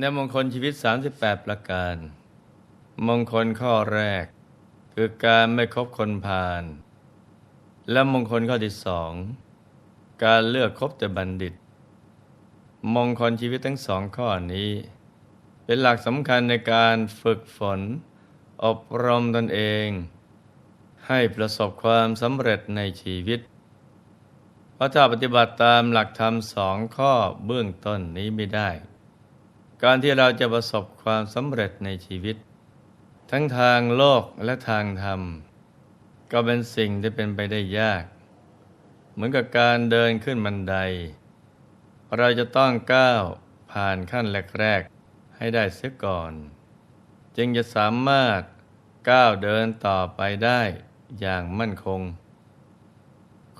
ในมงคลชีวิต 38 ประการ มงคลข้อแรก คือการไม่คบคนพาลและมงคลข้อที่สองการเลือกคบแต่บัณฑิต มงคลชีวิตทั้งสองข้อนี้ เป็นหลักสำคัญในการฝึกฝน อบรมตนเอง ให้ประสบความสำเร็จในชีวิตเพราะถ้าปฏิบัติตามหลักธรรมสองข้อเบื้องต้นนี้ไม่ได้ การที่เราจะประสบความสำเร็จในชีวิต ทั้งทางโลกและทางธรรม ก็เป็นสิ่งที่เป็นไปได้ยาก เหมือนกับการเดินขึ้นบันได เราจะต้องก้าวผ่านขั้นแรกๆให้ได้เสียก่อน จึงจะสามารถก้าวเดินต่อไปได้อย่างมั่นคง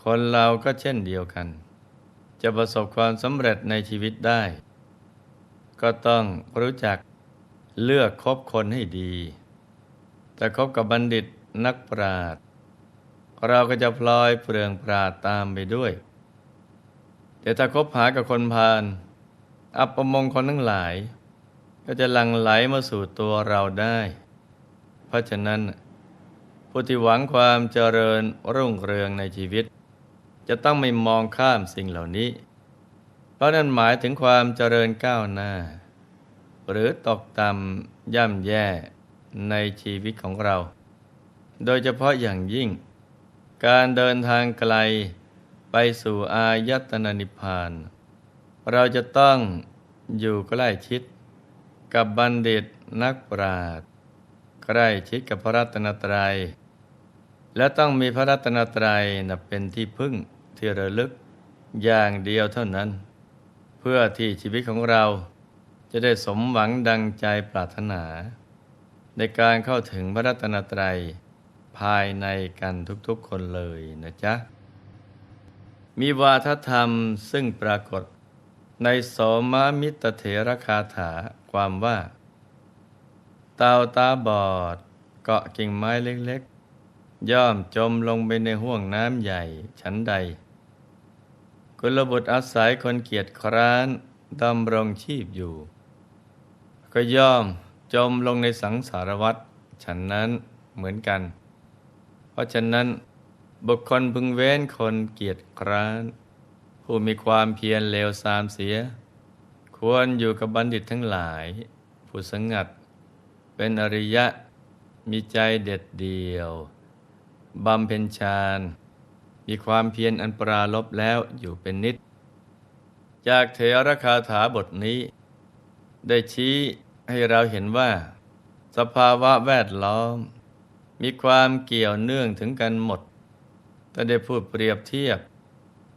คนเราก็เช่นเดียวกัน จะประสบความสำเร็จในชีวิตได้ ก็ต้องรู้จักเลือกคบคนให้ดี แต่คบกับบัณฑิตนักปราชญ์เราก็จะพลอยเปลืองปราดตามไปด้วย แต่ถ้าคบหากับคนพาลอัปมงคลทั้งหลาย ก็จะหลั่งไหลมาสู่ตัวเราได้ เพราะฉะนั้นผู้ที่หวังความเจริญรุ่งเรืองในชีวิต จะต้องไม่มองข้ามสิ่งเหล่านี้ เพราะนั่นหมายถึงความเจริญก้าวหน้า หรือตกต่ำย่ำแย่ในชีวิตของเรา โดยเฉพาะอย่างยิ่ง การเดินทางไกลไปสู่อายตนะนิพพาน เราจะต้องอยู่ใกล้ชิด กับบัณฑิตนักปราชญ์ใกล้ชิดกับพระรัตนตรัย และต้องมีพระรัตนตรัยนับเป็นที่พึ่งที่ระลึกอย่างเดียวเท่านั้น พื่อที่ชีวิตของเราจะได้สมหวังดังใจปรารถนา ในการเข้าถึงพระรัตนตรัยภายในกันทุกๆคนเลยนะจ๊ะ มีวาทธรรมซึ่งปรากฏในสมมิตรเถรคาถาความว่าเต่าตาบอดเกาะกิ่งไม้เล็กๆ ย่อมจมลงไปในห่วงน้ำใหญ่ชั้นใด กุลบุตรอาศัยคนเกียจคร้านดำรงชีพอยู่ ก็ย่อมจมลงในสังสารวัฏฉันนั้นเหมือนกัน เพราะฉะนั้นบุคคลพึงเว้นคนเกียจคร้าน ผู้มีความเพียรเลวทรามเสีย ควรอยู่กับบัณฑิตทั้งหลาย ผู้สงัด เป็นอริยะมีใจเด็ดเดียวบำเพ็ญฌาน มีความเพียรอันปราลบแล้วอยู่เป็นนิด จากเทรคาถาบทนี้ ได้ชี้ให้เราเห็นว่า สภาวะแวดล้อม มีความเกี่ยวเนื่องถึงกันหมดแต่ได้พูดเปรียบเทียบ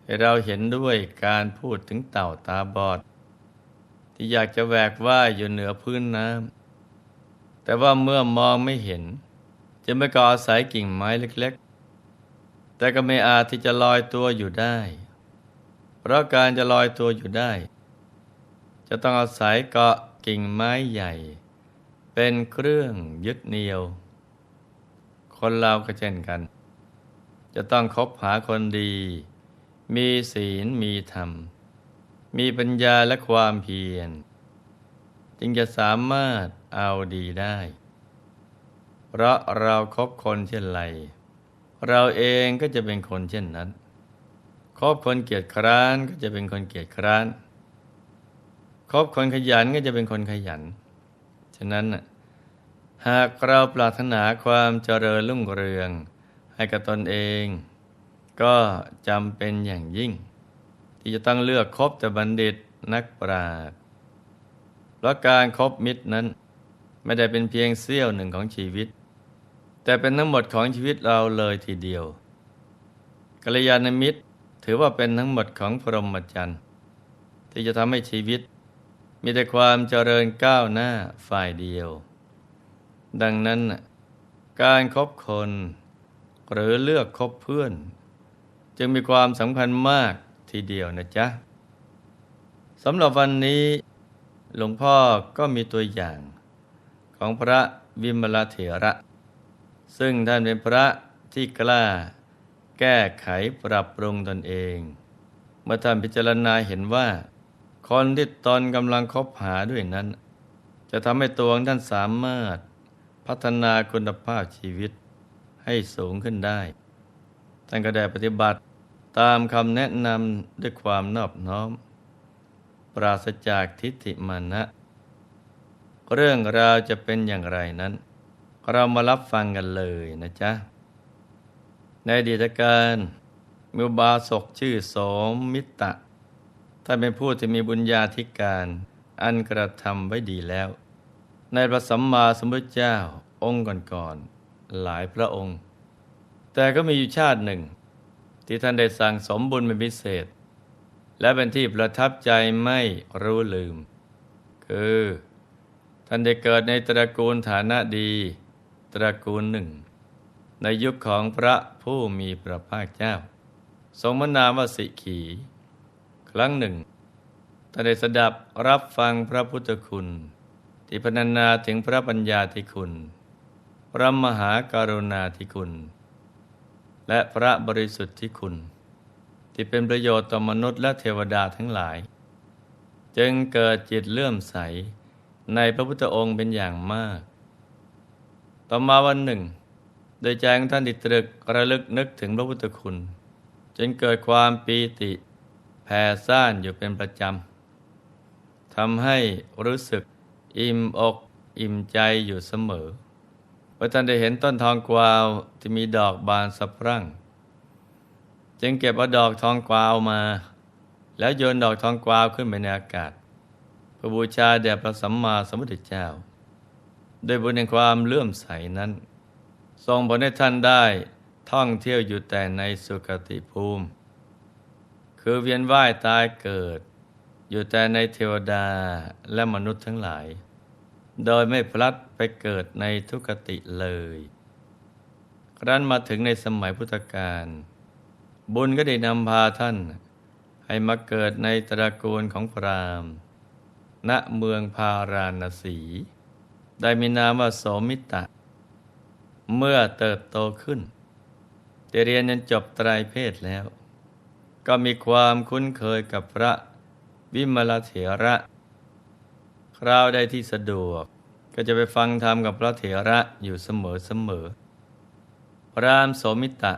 ให้เราเห็นด้วยการพูดถึงเต่าตาบอด ที่อยากจะแหวกว่ายอยู่เหนือพื้นน้ำแต่ว่าเมื่อมองไม่เห็น จะไม่ก่ออาศัยกิ่งไม้เล็กๆ แต่ก็ไม่อาจที่จะลอยตัวอยู่ได้ เพราะการจะลอยตัวอยู่ได้ จะต้องอาศัยเกาะกิ่งไม้ใหญ่ เป็นเครื่องยึดเหนี่ยว คนเราก็เช่นกัน จะต้องคบหาคนดี มีศีลมีธรรม มีปัญญาและความเพียร จึงจะสามารถเอาดีได้ เพราะเราครบคนเช่นไร เราเองก็จะเป็นคนเช่นนั้นคบคนเกียจคร้านก็จะเป็นคนเกียจคร้านคบคนขยันก็จะเป็นคนขยัน ฉะนั้นหากเราปรารถนาความเจริญรุ่งเรือง ให้กับตนเอง ก็จำเป็นอย่างยิ่ง ที่จะต้องเลือกคบแต่บัณฑิตนักปราชญ์เพราะการครบมิตรนั้น ไม่ได้เป็นเพียงเสี้ยวหนึ่งของชีวิต แต่เป็นทั้งหมดของชีวิตเราเลยทีเดียวกัลยาณมิตรถือว่าเป็นทั้งหมดของพรหมจรรย์ที่จะทำให้ชีวิต มีแต่ความเจริญก้าวหน้าฝ่ายเดียว ดังนั้นการครบคน หรือเลือกคบเพื่อน จึงมีความสำคัญมากทีเดียวนะจ๊ะสำหรับวันนี้หลวงพ่อก็มีตัวอย่างของพระวิมลเถระ ซึ่งท่านเป็นพระที่กล้า แก้ไขปรับปรุงตนเอง เมื่อท่านพิจารณาเห็นว่า คนที่ตนกำลังคบหาด้วยนั้น จะทำให้ตัวของท่านสามารถพัฒนาคุณภาพชีวิตให้สูงขึ้นได้ ท่านก็ได้ปฏิบัติตามคำแนะนำด้วยความนอบน้อม ปราศจากทิฏฐิมานะ เรื่องราวจะเป็นอย่างไรนั้น เรามารับฟังกันเลยนะจ๊ะ ในอดีตการมีอุบาสกชื่อโสมมิตะท่านเป็นผู้ที่มีบุญญาธิการอันกระทำไว้ดีแล้ว ในพระสัมมาสัมพุทธเจ้าองค์ก่อนๆหลายพระองค์ แต่ก็มีอยู่ชาติหนึ่ง ที่ท่านได้สั่งสมบุญเป็นพิเศษ และเป็นที่ประทับใจไม่รู้ลืม คือ ท่านได้เกิดในตระกูลฐานะดี ตระกูลหนึ่ง ในยุคของพระผู้มีพระภาคเจ้า ทรงมนามวสิขี ครั้งหนึ่งท่านได้สดับรับฟังพระพุทธคุณ ที่พรรณนาถึงพระปัญญาธิคุณ พระมหาการุณาธิคุณ และพระบริสุทธิ์ที่คุณ ที่เป็นประโยชน์ต่อมนุษย์และเทวดาทั้งหลาย จึงเกิดจิตเลื่อมใสในพระพุทธองค์เป็นอย่างมาก ต่อมาวันหนึ่ง โดยใจของท่านติตรึกระลึกนึกถึงพระพุทธคุณ จนเกิดความปีติแผ่ซ่านอยู่เป็นประจำทำให้รู้สึกอิ่มอกอิ่มใจอยู่เสมอเมื่อท่านได้เห็นต้นทองกวาวที่มีดอกบานสะพรั่ง จึงเก็บเอาดอกทองกวาวมา แล้วโยนดอกทองกวาวขึ้นไปในอากาศเพื่อบูชาแด่พระสัมมาสัมพุทธเจ้า โดยบุญแห่งความเลื่อมใสนั้นทรงผลให้ท่านได้ท่องเที่ยวอยู่แต่ในสุคติภูมิ คือเวียนว่ายตายเกิด อยู่แต่ในเทวดาและมนุษย์ทั้งหลาย โดยไม่พลัดไปเกิดในทุกติเลย ครั้นมาถึงในสมัยพุทธกาลบุญก็ได้นำพาท่าน ให้มาเกิดในตระกูลของพราหมณ์ ณเมืองพาราณสี ได้มีนามว่าโสมิตะ เมื่อเติบโตขึ้นได้เรียนจนจบตรายเพศแล้ว ก็มีความคุ้นเคยกับพระวิมลเถระ คราวใดที่สะดวกก็จะไปฟังธรรมกับพระเถระอยู่เสมอเสมอพระรามโสมิตะ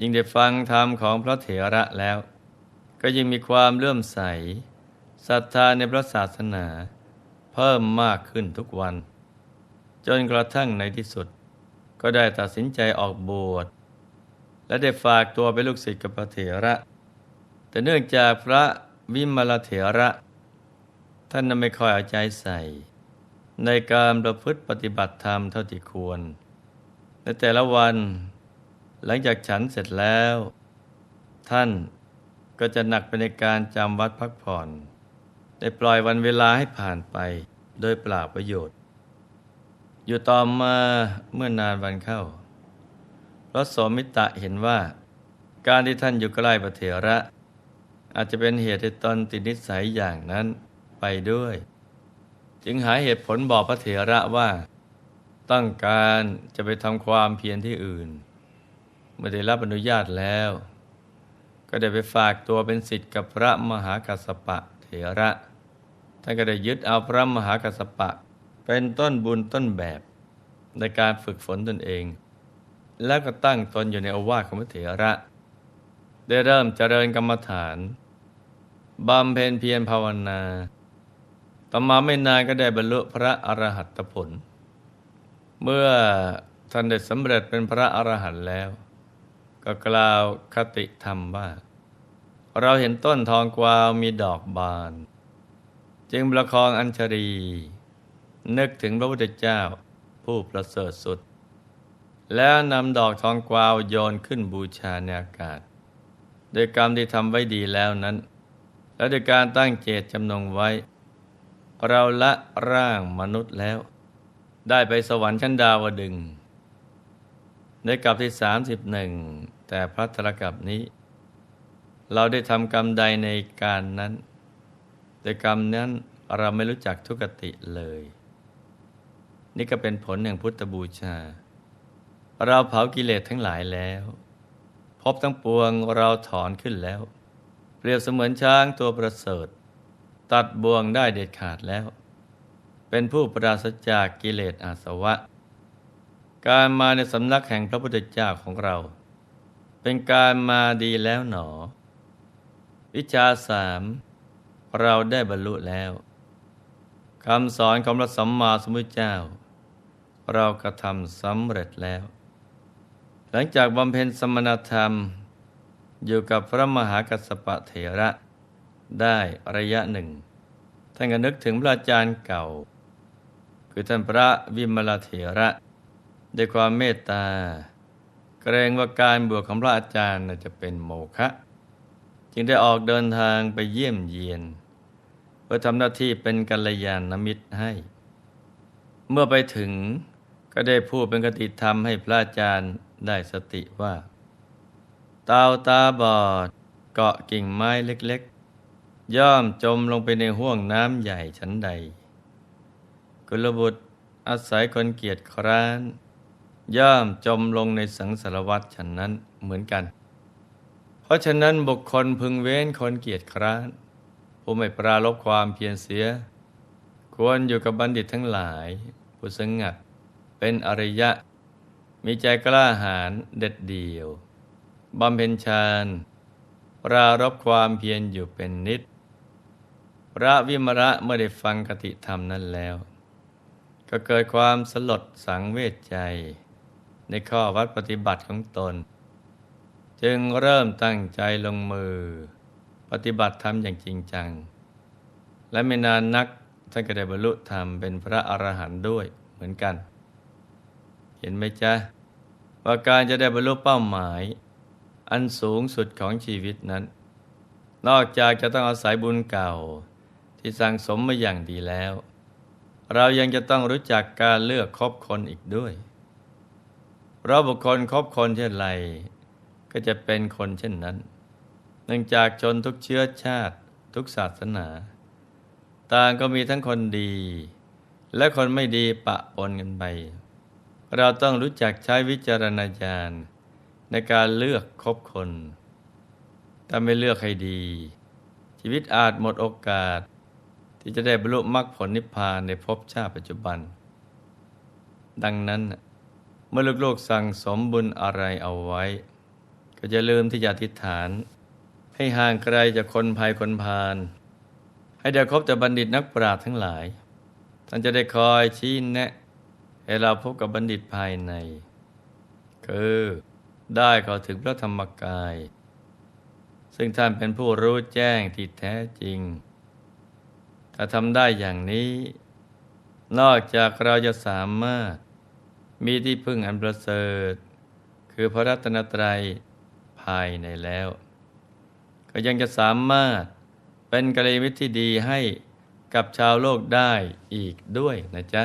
ยิ่งได้ฟังธรรมของพระเถระแล้ว ก็ยิ่งมีความเลื่อมใสศรัทธาในพระศาสนา เพิ่มมากขึ้นทุกวัน จนกระทั่งในที่สุด ก็ได้ตัดสินใจออกบวชและได้ฝากตัวเป็นลูกศิษย์กับพระเถระ แต่เนื่องจากพระวิมลเถระ ท่านนั้นไม่ค่อยเอาใจใส่ ในการประพฤติปฏิบัติธรรมเท่าที่ควร ในแต่ละวัน หลังจากฉันเสร็จแล้ว ท่านก็จะหนักไปในการจำวัดพักผ่อน ได้ปล่อยวันเวลาให้ผ่านไปโดยปล่าประโยชน์ อยู่ต่อมาเมื่อนานวันเข้าพระสมิตะเห็นว่า การที่ท่านอยู่ใกล้พระเถระ อาจจะเป็นเหตุให้ตนติดนิสัยอย่างนั้นไปด้วย จึงหาเหตุผลบอกพระเถระว่า ต้องการจะไปทำความเพียรที่อื่น เมื่อได้รับอนุญาตแล้ว ก็ได้ไปฝากตัวเป็นศิษย์กับพระมหากัสสปะเถระท่านก็ได้ยึดเอาพระมหากัสสปะ เป็นต้นบุญต้นแบบในการฝึกฝนตนเอง แล้วก็ตั้งตนอยู่ในอาวาสของพระเถระ ได้เริ่มเจริญกรรมฐานบำเพ็ญเพียรภาวนาต่อมาไม่นานก็ได้บรรลุพระอรหัตผล เมื่อท่านได้สำเร็จเป็นพระอรหันต์แล้ว ก็กล่าวคติธรรมว่า เราเห็นต้นทองกวาวมีดอกบาน จึงประคองอัญชรี นึกถึงพระพุทธเจ้าผู้ประเสริฐสุด แล้วนำดอกทองกวาวโยนขึ้นบูชาในอากาศ โดยกรรมที่ทำไว้ดีแล้วนั้น และโดยการตั้งเจตจำนงไว้ เราละร่างมนุษย์แล้ว ได้ไปสวรรค์ชั้นดาวดึง ในกลับที่ 31 แต่พระตรกับนี้ เราได้ทำกรรมใดในการนั้น แต่กรรมนั้นเราไม่รู้จักทุกติเลย นี่ก็เป็นผลแห่งพุทธบูชา เราเผากิเลสทั้งหลายแล้วพบทั้งปวงเราถอนขึ้นแล้ว เปรียบเสมือนช้างตัวประเสริฐ ตัดบ่วงได้เด็ดขาดแล้ว เป็นผู้ปราศจากกิเลสอาสวะ การมาในสำนักแห่งพระพุทธเจ้าของเรา เป็นการมาดีแล้วหนอ วิชาสามเราได้บรรลุแล้วคำสอนของพระสัมมาสัมพุทธเจ้า เรากระทำสำเร็จแล้ว หลังจากบำเพ็ญสมณธรรม อยู่กับพระมหากัสสปะเถระ ได้ระยะหนึ่ง ท่านก็นึกถึงพระอาจารย์เก่า คือท่านพระวิมลเถระด้วยความเมตตา เกรงว่าการบวชของพระอาจารย์จะเป็นโมฆะจึงได้ออกเดินทางไปเยี่ยมเยียนเพื่อทำหน้าที่เป็นกัลยาณมิตรให้ เมื่อไปถึง ก็ได้พูดเป็นกติธรรมให้พระอาจารย์ได้สติว่าเตาตาบอดเกาะกิ่งไม้เล็กๆ ย่อมจมลงไปในห้วงน้ำใหญ่ชั้นใด กุลบุตรอาศัยคนเกียจคร้าน ย่อมจมลงในสังสารวัฏฉันนั้นเหมือนกัน เพราะฉะนั้นบุคคลพึงเว้นคนเกียจคร้านผู้ไม่ปราลบความเพียรเสีย ควรอยู่กับบัณฑิตทั้งหลายผู้สงัด เป็นอริยะ มีใจกล้าหาญเด็ดเดี่ยวบำเพ็ญฌานปรารบความเพียรอยู่เป็นนิด พระวิมระเมื่อได้ฟังคติธรรมนั้นแล้ว ก็เกิดความสลดสังเวชใจ ในข้อวัดปฏิบัติของตน จึงเริ่มตั้งใจลงมือ ปฏิบัติธรรมอย่างจริงจัง และไม่นานนักท่านก็ได้บรรลุธรรมเป็นพระอรหันต์ด้วยเหมือนกัน เห็นไหมจ๊ะ ว่าการจะได้บรรลุเป้าหมาย อันสูงสุดของชีวิตนั้น นอกจากจะต้องอาศัยบุญเก่าที่สั่งสมมาอย่างดีแล้ว เรายังจะต้องรู้จักการเลือกคบคนอีกด้วยเราบุคคลคบคนเช่นไร ก็จะเป็นคนเช่นนั้น เนื่องจากชนทุกเชื้อชาติทุกศาสนา ต่างก็มีทั้งคนดี และคนไม่ดีปะปนกันไป เราต้องรู้จักใช้วิจารณญาณในการเลือกคบคน ถ้าไม่เลือกให้ดี ชีวิตอาจหมดโอกาส ที่จะได้บรรลุมรรคผลนิพพานในภพชาติปัจจุบัน ดังนั้น เมื่อลูกๆสั่งสมบุญอะไรเอาไว้ ก็จะลืมที่จะอธิษฐาน ให้ห่างไกลจากคนภัยคนพาลให้ได้คบแต่บัณฑิตนักปราชญ์ทั้งหลาย ท่านจะได้คอยชี้แนะ ให้เราพบกับบัณฑิตภายใน คือได้เข้าถึงพระธรรมกาย ซึ่งท่านเป็นผู้รู้แจ้งที่แท้จริง ถ้าทำได้อย่างนี้ นอกจากเราจะสามารถมีที่พึ่งอันประเสริฐ คือพระรัตนตรัยภายในแล้ว ก็ยังจะสามารถเป็นกัลยาณมิตรที่ดีให้กับชาวโลกได้อีกด้วยนะจ๊ะ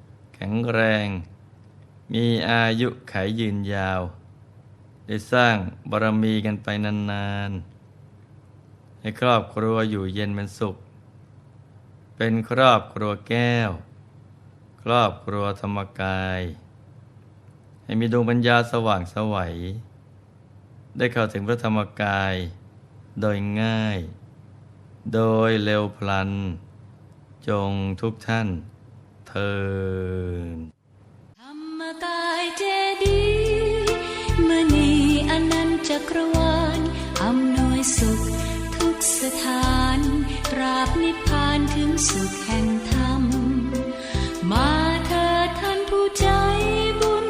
ข็งแรง มีอายุขายยืนยาว ได้สร้างบารมีกันไปนานๆ ให้ครอบครัวอยู่เย็นเป็นสุข เป็นครอบครัวแก้ว ครอบครัวธรรมกาย ให้มีดวงปัญญาสว่างสวัย ได้เข้าถึงพระธรรมกาย โดยง่าย โดยเร็วพลัน จงทุกท่าน เทิธรรมกายเจดีมณีอนันตจักรวาลอำนวยสุขทุกสถานปราบนิพพานถึงสุขแห่งธรรม มาเถิดท่านผู้ใจบุญ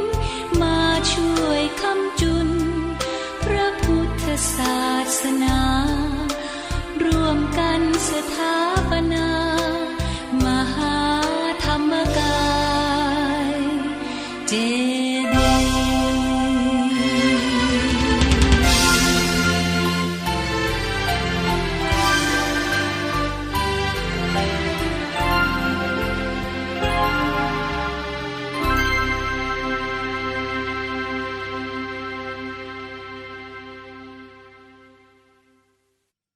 มาช่วยคำจุน พระพุทธศาสนา ร่วมกันสถาน did.